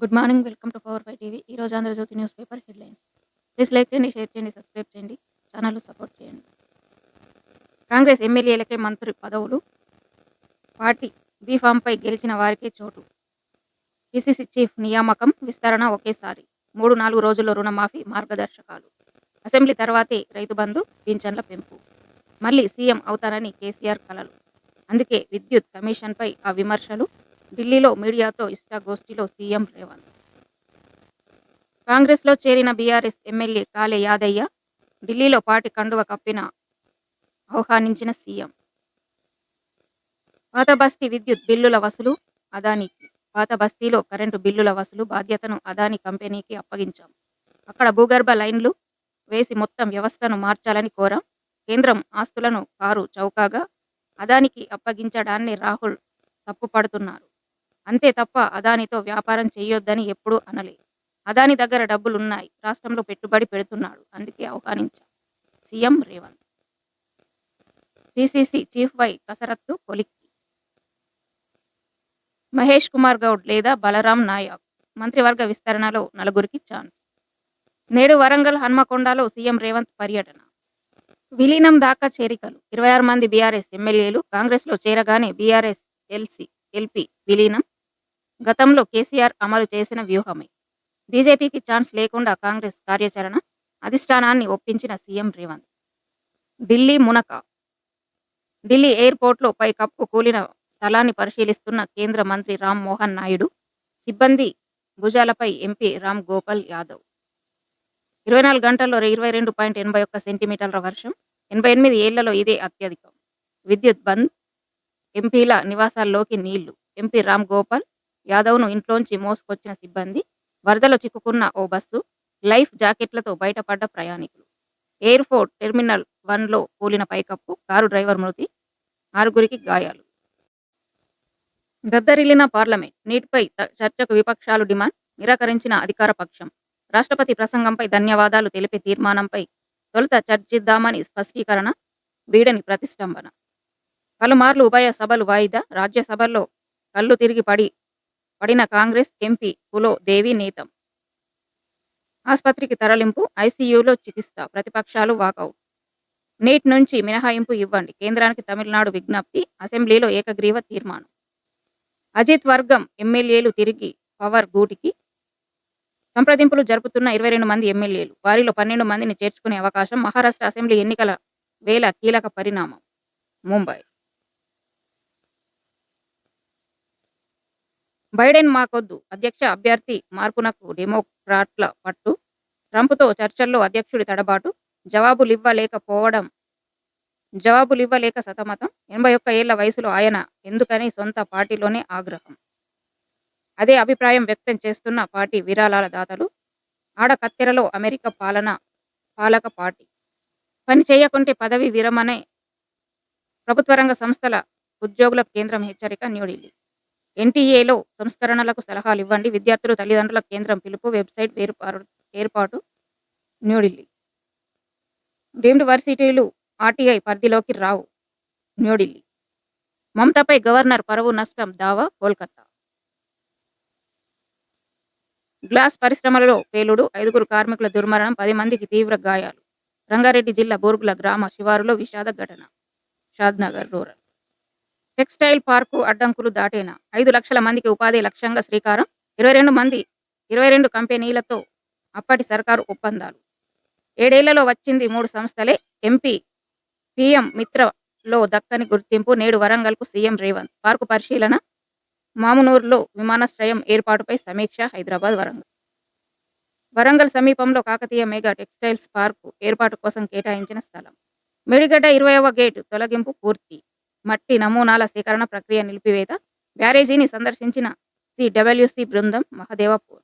Good morning welcome to power five TV. ఈరోజు Andhrajyothy news paper headlines please like చేయండి share చేయండి subscribe చేయండి channel support చేయండి. కాంగ్రెస్ ఎమ్మెల్యేలకే మంత్రి పదవులు. పార్టీ బీఫామ్పై గెలిచిన వారికే చోటు. పిసిసి చీఫ్ నియామకం విస్తరణ ఒకేసారి. మూడు నాలుగు రోజుల్లో రుణమాఫీ మార్గదర్శకాలు. అసెంబ్లీ తర్వాతే రైతు బంధు పింఛన్ల పెంపు. మళ్ళీ సీఎం అవుతారని కేసీఆర్ కలలు. అందుకే విద్యుత్ కమిషన్పై ఆ విమర్శలు ఢిల్లీలో మీడియాతో ఇష్టాగోష్ఠిలో సీఎం రేవంత్. కాంగ్రెస్లో చేరిన బీఆర్ఎస్ ఎమ్మెల్యే కాలే యాదయ్య ఢిల్లీలో పార్టీ కండువ కప్పిన ఆహ్వానించిన సీఎం. పాత బస్తీ విద్యుత్ బిల్లుల వసూలు అదానికి పాత బస్తీలో కరెంటు బిల్లుల వసూలు బాధ్యతను అదాని కంపెనీకి అప్పగించాం. అక్కడ భూగర్భ లైన్లు వేసి మొత్తం వ్యవస్థను మార్చాలని కోరాం. కేంద్రం ఆస్తులను కారు చౌకాగా అదానికి అప్పగించడాన్ని రాహుల్ తప్పుపడుతున్నారు. అంతే తప్ప అదానితో వ్యాపారం చేయొద్దని ఎప్పుడూ అనలే అదాని దగ్గర డబ్బులున్నాయి. రాష్ట్రంలో పెట్టుబడి పెడుతున్నాడు. అందుకే ఆహ్వానించాం సీఎం రేవంత్. పిసిసి చీఫ్ వై కసరత్తు కొలిక్కి. మహేష్ కుమార్ గౌడ్ లేదా బలరాం నాయక్. మంత్రివర్గ విస్తరణలో నలుగురికి ఛాన్స్. నేడు వరంగల్ హన్మకొండలో సీఎం రేవంత్ పర్యటన. విలీనం దాకా చేరికలు. ఇరవై ఆరు మంది బీఆర్ఎస్ ఎమ్మెల్యేలు కాంగ్రెస్లో చేరగానే బీఆర్ఎస్ ఎల్సీ ఎల్పీ విలీనం గతంలో కేసీఆర్ అమలు చేసిన వ్యూహమే. బీజేపీకి ఛాన్స్ లేకుండా కాంగ్రెస్ కార్యాచరణ అధిష్టానాన్ని ఒప్పించిన సీఎం రేవంత్. ఢిల్లీ మునక. ఢిల్లీ ఎయిర్పోర్ట్లో పై కప్పు కూలిన స్థలాన్ని పరిశీలిస్తున్న కేంద్ర మంత్రి రామ్ మోహన్ నాయుడు సిబ్బంది భుజాలపై ఎంపీ రామ్ గోపాల్ యాదవ్. ఇరవై నాలుగు గంటల్లో ఇరవై రెండు పాయింట్ ఎనభై ఒక్క సెంటీమీటర్ల వర్షం ఎనభై ఎనిమిది ఏళ్ళలో ఇదే అత్యధికం. విద్యుత్ బంద్ ఎంపీల నివాసాల్లోకి నీళ్ళు. ఎంపీ రామ్ గోపాల్ యాదవ్ను ఇంట్లోంచి మోసుకొచ్చిన సిబ్బంది వరదలో చిక్కుకున్న ఓ బస్సు లైఫ్ జాకెట్లతో బయటపడ్డ ప్రయాణికులు. ఎయిర్పోర్ట్ టెర్మినల్ వన్లో కూలిన పైకప్పు కారు డ్రైవర్ మృతి ఆరుగురికి గాయాలు. దద్దరిల్లిన పార్లమెంట్ నీటిపై చర్చకు విపక్షాలు డిమాండ్ నిరాకరించిన అధికార పక్షం. రాష్ట్రపతి ప్రసంగంపై ధన్యవాదాలు తెలిపే తీర్మానంపై తొలుత చర్చిద్దామని స్పష్టీకరణ వీడని ప్రతిష్టంభన. పలుమార్లు ఉభయ సభలు వాయిదా రాజ్యసభల్లో కళ్ళు తిరిగి పడి పడిన కాంగ్రెస్ ఎంపీ పులో దేవి నేతం. ఆసుపత్రికి తరలింపు ఐసీయూలో చికిత్స ప్రతిపక్షాలు వాకౌట్. నీట్ నుంచి మినహాయింపు ఇవ్వండి. కేంద్రానికి తమిళనాడు విజ్ఞప్తి అసెంబ్లీలో ఏకగ్రీవ తీర్మానం. అజిత్ వర్గం ఎమ్మెల్యేలు తిరిగి పవర్ గూటికి. సంప్రదింపులు జరుపుతున్న ఇరవై రెండు మంది ఎమ్మెల్యేలు. వారిలో పన్నెండు మందిని చేర్చుకునే అవకాశం మహారాష్ట్ర అసెంబ్లీ ఎన్నికల వేళ కీలక పరిణామం. ముంబై. బైడెన్ మాకొద్దు. అధ్యక్ష అభ్యర్థి మార్పునకు డెమోక్రాట్ల పట్టు. ట్రంప్తో చర్చల్లో అధ్యక్షుడి తడబాటు. జవాబులివ్వలేకపోవడం జవాబులివ్వలేక సతమతం. ఎనభై ఒక్క ఏళ్ళ వయసులో ఆయన ఎందుకని సొంత పార్టీలోనే ఆగ్రహం. అదే అభిప్రాయం వ్యక్తం చేస్తున్న పార్టీ విరాళాల దాతలు. ఆడ కత్తెరలో అమెరికా పాలన పాలక పార్టీ. పని చేయకుంటే పదవి విరమనే ప్రభుత్వ రంగ సంస్థల ఉద్యోగుల కేంద్రం హెచ్చరిక న్యూఢిల్లీ. ఎన్టీఏలో సంస్కరణలకు సలహాలు ఇవ్వండి. విద్యార్థులు తల్లిదండ్రుల కేంద్రం పిలుపు వెబ్సైట్ వేరుపారు ఏర్పాటు న్యూఢిల్లీ. డీమ్డ్ వర్సిటీలు ఆర్టీఐ పరిధిలోకి రావు. న్యూఢిల్లీ. మమతపై గవర్నర్ పరువు నష్టం దావా కోల్కతా. గ్లాస్ పరిశ్రమలలో పేలుడు ఐదుగురు కార్మికుల దుర్మరణం పది మందికి తీవ్ర గాయాలు. రంగారెడ్డి జిల్లా బోర్గుల గ్రామ శివారులో విషాద ఘటన. షాద్నగర్ రూరల్. టెక్స్టైల్ పార్కు అడ్డంకులు దాటేనా? ఐదు లక్షల మందికి ఉపాధి లక్ష్యంగా శ్రీకారం. ఇరవై రెండు మంది ఇరవై రెండు కంపెనీలతో అప్పటి సర్కారు ఒప్పందాలు. ఏడేళ్ళలో వచ్చింది మూడు సంస్థలే. ఎంపీ పిఎం మిత్రలో దక్కని గుర్తింపు నేడు వరంగల్కు సీఎం రేవంత్. పార్కు పరిశీలన మామునూరులో విమానాశ్రయం ఏర్పాటుపై సమీక్ష హైదరాబాద్ వరంగల్. వరంగల్ సమీపంలో కాకతీయ మెగా టెక్స్టైల్స్ పార్కు ఏర్పాటు కోసం కేటాయించిన స్థలం. మెడిగడ్డ ఇరవైవ గేటు తొలగింపు పూర్తి. మట్టి నమూనాల సేకరణ ప్రక్రియ నిలిపివేత. బ్యారేజీని సందర్శించిన సిడబ్ల్యూసి బృందం మహదేవపూర్.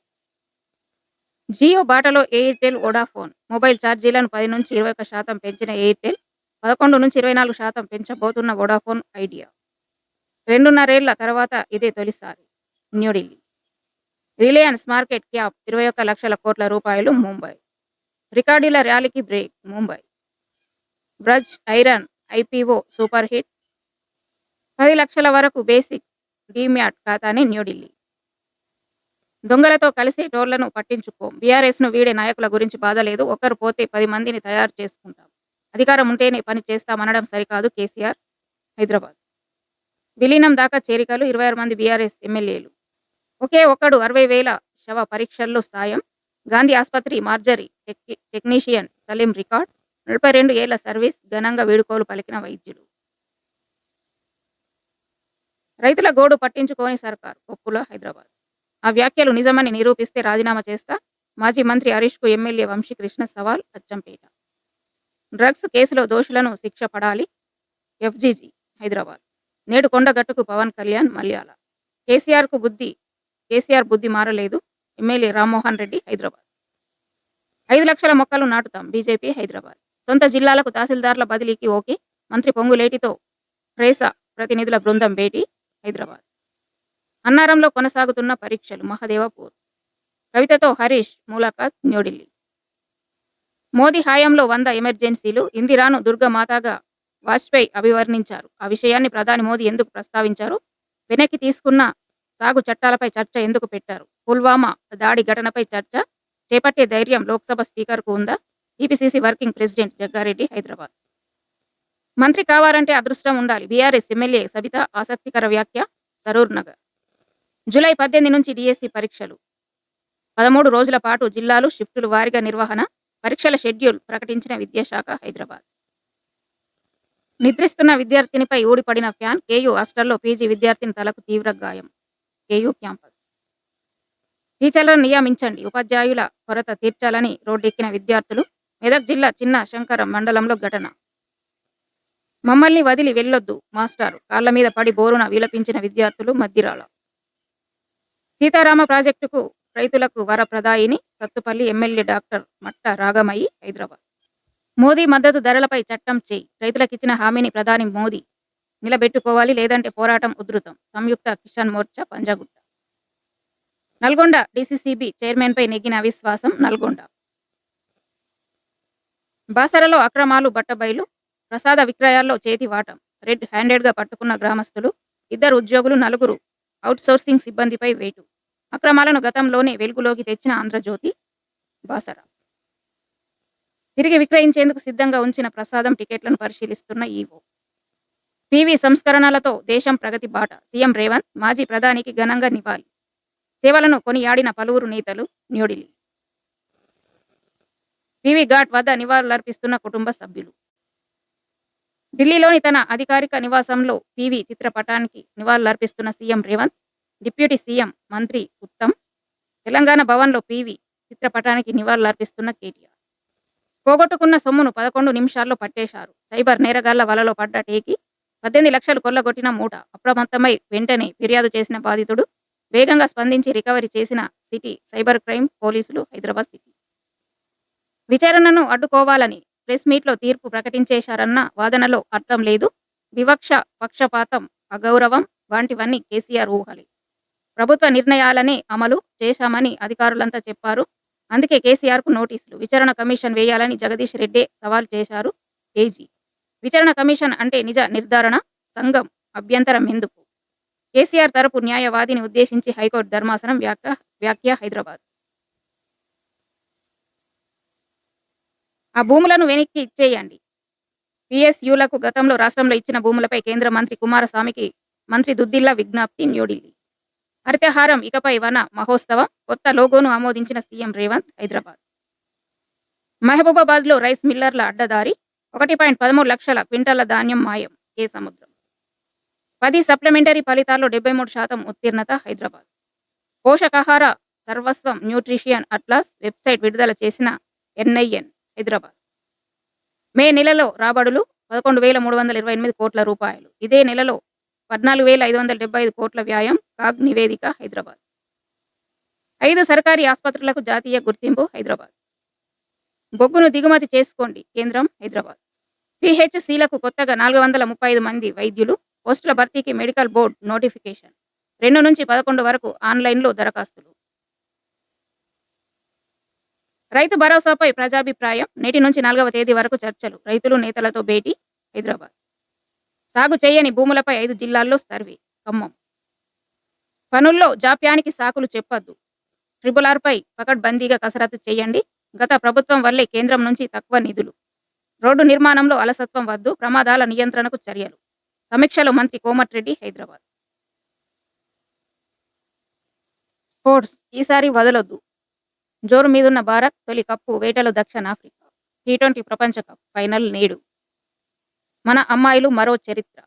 జియో బాటలో ఎయిర్టెల్ వోడాఫోన్. మొబైల్ ఛార్జీలను పది నుంచి ఇరవై ఒక్క శాతం పెంచిన ఎయిర్టెల్ పదకొండు నుంచి ఇరవై నాలుగు శాతం పెంచబోతున్న వోడాఫోన్ ఐడియా. రెండున్నరేళ్ళ తర్వాత ఇదే తొలిసారి. న్యూఢిల్లీ. రిలయన్స్ మార్కెట్ క్యాప్ ఇరవై ఒక్క లక్షల కోట్ల రూపాయలు ముంబై. రికార్డుల ర్యాలీకి బ్రేక్ ముంబై. బ్రజ్ ఐరన్ ఐపీఓ సూపర్ హిట్. పది లక్షల వరకు బేసిక్ డీమ్యాట్ ఖాతాని న్యూఢిల్లీ దొంగలతో కలిసి టోర్లను పట్టించుకోం. బీఆర్ఎస్ను వీడే నాయకుల గురించి బాధ లేదు. ఒకరు పోతే పది మందిని తయారు చేసుకుంటాం. అధికారం ఉంటేనే పని చేస్తామనడం సరికాదు కేసీఆర్ హైదరాబాద్. విలీనం దాకా చేరికలు ఇరవై ఆరు మంది బీఆర్ఎస్ ఎమ్మెల్యేలు. ఒకే ఒక్కడు అరవై వేల శవ పరీక్షల్లో సాయం. గాంధీ ఆసుపత్రి మార్జరీ టెక్కి టెక్నీషియన్ సలీం రికార్డ్. నలభై రెండు ఏళ్ళ సర్వీస్ ఘనంగా వేడుకోలు పలికిన వైద్యులు. రైతుల గోడు పట్టించుకోని సర్కార్ కొప్పుల హైదరాబాద్. ఆ వ్యాఖ్యలు నిజమని నిరూపిస్తే రాజీనామా చేస్తా మాజీ మంత్రి హరీష్కు ఎమ్మెల్యే వంశీకృష్ణ సవాల్ అచ్చంపేట. డ్రగ్స్ కేసులో దోషులను శిక్ష పడాలి ఎఫ్జీజీ హైదరాబాద్. నేడు కొండగట్టుకు పవన్ కళ్యాణ్ మల్యాల. కేసీఆర్కు బుద్ధి కేసీఆర్ బుద్ధి మారలేదు ఎమ్మెల్యే రామ్మోహన్ రెడ్డి హైదరాబాద్. ఐదు లక్షల మొక్కలు నాటుతాం బీజేపీ హైదరాబాద్. సొంత జిల్లాలకు తహసీల్దార్ల బదిలీకి ఓకే మంత్రి పొంగులేటితో ప్రేస ప్రతినిధుల బృందం భేటీ హైదరాబాద్. అన్నారంలో కొనసాగుతున్న పరీక్షలు మహదేవపూర్. కవితతో హరీష్ ములాఖాత్ న్యూఢిల్లీ. మోదీ హయాంలో వంద ఎమర్జెన్సీలు ఇందిరాను దుర్గమాతగా వాజ్పేయి అభివర్ణించారు. ఆ విషయాన్ని ప్రధాని మోదీ ఎందుకు ప్రస్తావించారు? వెనక్కి తీసుకున్న సాగు చట్టాలపై చర్చ ఎందుకు పెట్టారు? పుల్వామా దాడి ఘటనపై చర్చ చేపట్టే ధైర్యం లోక్సభ స్పీకర్కు ఉందా? TPCC working president Jagga Reddy Hyderabad. మంత్రి కావాలంటే అదృష్టం ఉండాలి. బీఆర్ఎస్ ఎమ్మెల్యే సబిత ఆసక్తికర వ్యాఖ్య సరూర్ నగర్. జూలై పద్దెనిమిది నుంచి డిఎస్సి పరీక్షలు. పదమూడు రోజుల పాటు జిల్లాలు షిఫ్టులు వారీగా నిర్వహణ పరీక్షల షెడ్యూల్ ప్రకటించిన విద్యాశాఖ హైదరాబాద్. నిద్రిస్తున్న విద్యార్థినిపై ఊడిపడిన ఫ్యాన్ కేయూ హాస్టల్లో పీజీ విద్యార్థిని తలకు తీవ్ర గాయం. KU campus. టీచర్లను నియమించండి. ఉపాధ్యాయుల కొరత తీర్చాలని రోడ్డెక్కిన విద్యార్థులు మెదక్ జిల్లా చిన్న శంకరం మండలంలో ఘటన. మమ్మల్ని వదిలి వెళ్ళొద్దు మాస్టారు. కాళ్ళ మీద పడి బోరున విలపించిన విద్యార్థులు మద్దిరాల సీతారామ ప్రాజెక్టుకు రైతులకు వరప్రదాయిని సత్తుపల్లి ఎమ్మెల్యే డాక్టర్ మట్ట రాగమయ్యి హైదరాబాద్. మోదీ మద్దతు ధరలపై చట్టం చేయి. రైతులకిచ్చిన హామీని ప్రధాని మోదీ నిలబెట్టుకోవాలి లేదంటే పోరాటం ఉధృతం. సంయుక్త కిసాన్ మోర్చా పంజాగుట్ట. నల్గొండ డిసిసిబి చైర్మన్ పై నెగ్గిన అవిశ్వాసం నల్గొండ. బాసరలో అక్రమాలు బట్టబయలు ప్రసాద విక్రయాల్లో చేతి వాటం రెడ్ హ్యాండెడ్గా పట్టుకున్న గ్రామస్తులు ఇద్దరు ఉద్యోగులు నలుగురు అవుట్సోర్సింగ్ సిబ్బందిపై వేటు. అక్రమాలను గతంలోనే వెలుగులోకి తెచ్చిన ఆంధ్రజ్యోతి బాసరా. తిరిగి విక్రయించేందుకు సిద్ధంగా ఉంచిన ప్రసాదం టికెట్లను పరిశీలిస్తున్న ఈవో. పివి సంస్కరణలతో దేశం ప్రగతి బాట. సీఎం రేవంత్ మాజీ ప్రధానికి ఘనంగా నివాళి. సేవలను కొనియాడిన పలువురు నేతలు న్యూఢిల్లీ. పివి ఘాట్ వద్ద నివాళులర్పిస్తున్న కుటుంబ సభ్యులు. ఢిల్లీలోని తన అధికారిక నివాసంలో పివి చిత్రపటానికి నివాళులర్పిస్తున్న సీఎం రేవంత్ డిప్యూటీ సీఎం మంత్రి ఉత్తమ్ తెలంగాణ భవన్లో పివి చిత్రపటానికి నివాళులర్పిస్తున్న కేటీఆర్. పోగొట్టుకున్న సొమ్మును పదకొండు నిమిషాల్లో పట్టేశారు. సైబర్ నేరగాళ్ళ వలలో పడ్డ టేకి పద్దెనిమిది లక్షలు కొల్లగొట్టిన మూట అప్రమత్తమై వెంటనే ఫిర్యాదు చేసిన బాధితుడు వేగంగా స్పందించి రికవరీ చేసిన సిటీ సైబర్ క్రైమ్ పోలీసులు హైదరాబాద్ సిటీ. విచారణను అడ్డుకోవాలని ప్రెస్ మీట్లో తీర్పు ప్రకటించేశారన్న వాదనలో అర్థం లేదు. వివక్ష పక్షపాతం అగౌరవం వంటివన్నీ కేసీఆర్ ఊహలే. ప్రభుత్వ నిర్ణయాలనే అమలు చేశామని అధికారులంతా చెప్పారు. అందుకే కేసీఆర్కు నోటీసులు. విచారణ కమిషన్ వేయాలని జగదీష్ రెడ్డే సవాల్ చేశారు. ఏజీ. విచారణ కమిషన్ అంటే నిజ నిర్ధారణ సంఘం అభ్యంతరం ఎందుకు? కేసీఆర్ తరపు న్యాయవాదిని ఉద్దేశించి హైకోర్టు ధర్మాసనం వ్యాఖ్య వ్యాఖ్య హైదరాబాద్. ఆ భూములను వెనక్కి ఇచ్చేయండి. పిఎస్యులకు గతంలో రాష్ట్రంలో ఇచ్చిన భూములపై కేంద్ర మంత్రి కుమారస్వామికి మంత్రి దుద్దిల్లా విజ్ఞప్తి న్యూఢిల్లీ. హరితహారం ఇకపై వన మహోత్సవం కొత్త లోగోను ఆమోదించిన సీఎం రేవంత్ హైదరాబాద్. మహబూబాబాద్లో రైస్ మిల్లర్ల అడ్డదారి ఒకటి పాయింట్ పదమూడు లక్షల క్వింటాల ధాన్యం మాయం ఏ సముద్రం. పది సప్లిమెంటరీ ఫలితాల్లో డెబ్బై మూడు శాతం ఉత్తీర్ణత హైదరాబాద్. పోషకాహార సర్వస్వం న్యూట్రిషియన్ అట్లాస్ వెబ్సైట్ విడుదల చేసిన ఎన్ఐఎన్. హైదరాబాద్. మే నెలలో రాబడులు పదకొండు వేల మూడు వందల ఇరవై ఎనిమిది కోట్ల రూపాయలు. ఇదే నెలలో పద్నాలుగు వేల ఐదు వందల డెబ్బై ఐదు కోట్ల వ్యాయం కాగ్ నివేదిక హైదరాబాద్. ఐదు సర్కారీ ఆసుపత్రులకు జాతీయ గుర్తింపు హైదరాబాద్. బొగ్గును దిగుమతి చేసుకోండి కేంద్రం హైదరాబాద్. పిహెచ్సిలకు కొత్తగా నాలుగు వందల ముప్పై ఐదు మంది వైద్యులు పోస్టుల భర్తీకి మెడికల్ బోర్డు నోటిఫికేషన్. రెండు నుంచి పదకొండు వరకు ఆన్లైన్లో దరఖాస్తులు. రైతు భరోసాపై ప్రజాభిప్రాయం నేటి నుంచి నాలుగవ తేదీ వరకు చర్చలు. రైతులు నేతలతో భేటీ హైదరాబాద్. సాగు చేయని భూములపై ఐదు జిల్లాల్లో సర్వే. ఖమ్మం. పనుల్లో జాప్యానికి సాకులు చెప్పొద్దు. ట్రిపుల్ ఆర్పై పకడ్బందీగా కసరత్తు చేయండి. గత ప్రభుత్వం వల్లే కేంద్రం నుంచి తక్కువ నిధులు. రోడ్డు నిర్మాణంలో అలసత్వం వద్దు. ప్రమాదాల నియంత్రణకు చర్యలు. సమీక్షలో మంత్రి కోమటిరెడ్డి హైదరాబాద్. స్పోర్ట్స్. ఈసారి వదలొద్దు. జోరు మీదున్న భారత్ తొలి కప్పు వేటలో దక్షిణాఫ్రికా టీ ట్వంటీ ప్రపంచ కప్ ఫైనల్ నేడు. మన అమ్మాయిలు మరో చరిత్ర.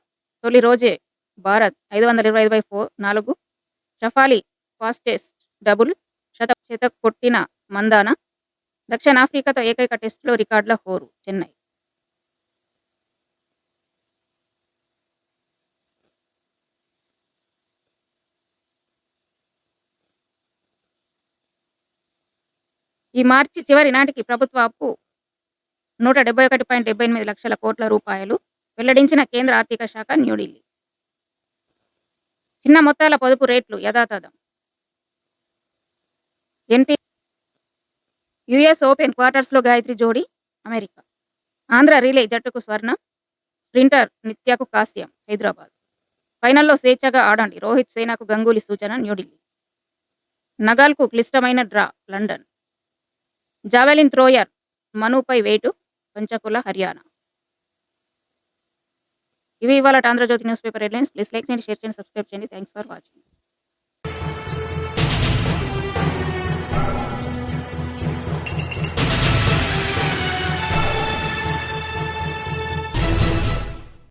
తొలి రోజే భారత్ ఐదు వందల ఇరవై ఐదు బై ఫోర్ నాలుగు షఫాలి ఫాస్టెస్ట్ డబుల్ శత శత కొట్టిన మందాన దక్షిణాఫ్రికాతో ఏకైక టెస్టులో రికార్డుల హోరు చెన్నై. ఈ మార్చి చివరి నాటికి ప్రభుత్వ అప్పు నూట డెబ్బై ఒకటి పాయింట్ డెబ్బై ఎనిమిది లక్షల కోట్ల రూపాయలు వెల్లడించిన కేంద్ర ఆర్థిక శాఖ న్యూఢిల్లీ. చిన్న మొత్తాల పొదుపు రేట్లు యథాతథం. ఎన్టీ యుఎస్ ఓపెన్ క్వార్టర్స్లో గాయత్రి జోడి అమెరికా. ఆంధ్ర రిలే జట్టుకు స్వర్ణం స్ప్రింటర్ నిత్యకు కాస్యం హైదరాబాద్. ఫైనల్లో స్వేచ్ఛగా ఆడండి. రోహిత్ సేనాకు గంగూలీ సూచన న్యూఢిల్లీ. నగాల్కు క్లిష్టమైన డ్రా లండన్. జావెలిన్ థ్రోయర్ మనుపై వేటు పంచకుల హర్యానా. ఇవి ఇవాళ Andhrajyothy news paper headlines. Please like చేయండి షేర్ చేయండి సబ్స్క్రైబ్ చేయండి. Thanks for watching.